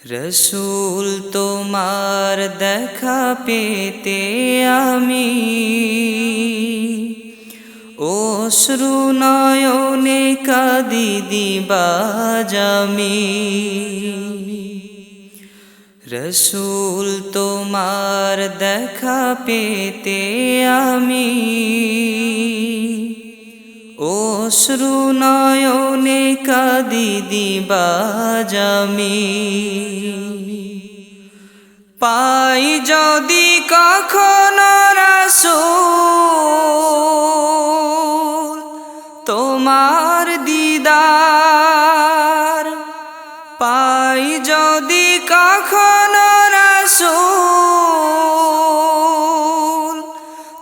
রসুল তোমার দেখা পেতে আমি। অশ্রু নয়নে কাদি দিবাজামি রসুল তোমার দেখা পেতে আমি। অশ্রু নয়নে কাদি দিবাজামি পাই যদি কখনো রাসূল তোমার দিদার। পাই যদি কখনো রাসূল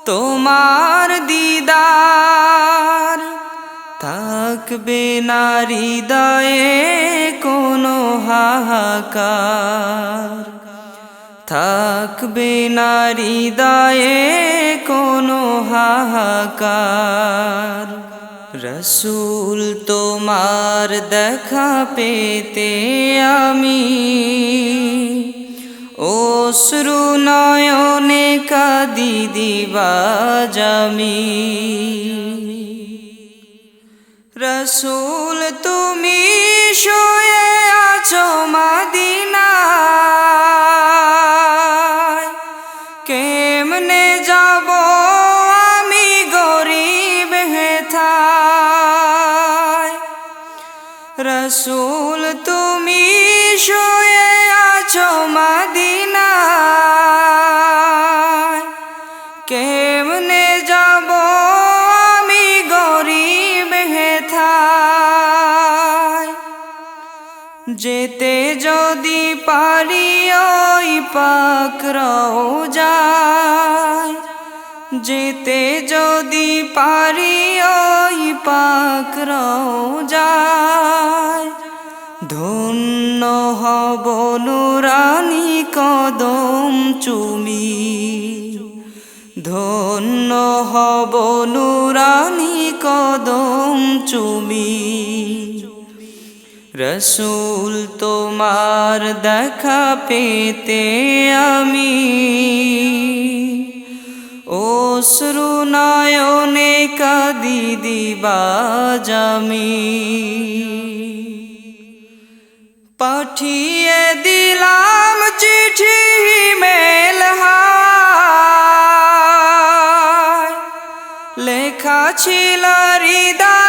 তোমার দিদার। থাকবে না হৃদয়ে কোনো হাহাকার। থাকবে না হৃদয়ে কোনো হাহাকার। রসুল তোমার দেখা পেতে আমি অশ্রু নয়নে কাদি দিবাজামি রসুল, তুমি শুয়ে আছো মাদিনায়। কেমনে যাব আমি গরিব হেথায় রসুল, তুমি শুয়ে আছো মাদিনায়। যেতে যদি পারি ওই পাক যায় যেতে যদি পারি ওই পাক যায় ধন্য হব নুরানি কদম চুমি। ধন্য হব নুরানি কদম চুমি। রসুল তোমার দেখা পেতে আমি। অশ্রু নয়নে কাদি দিবাজামি পাঠিয়ে দিলাম চিঠি মেল লেখা ছিল হৃদয়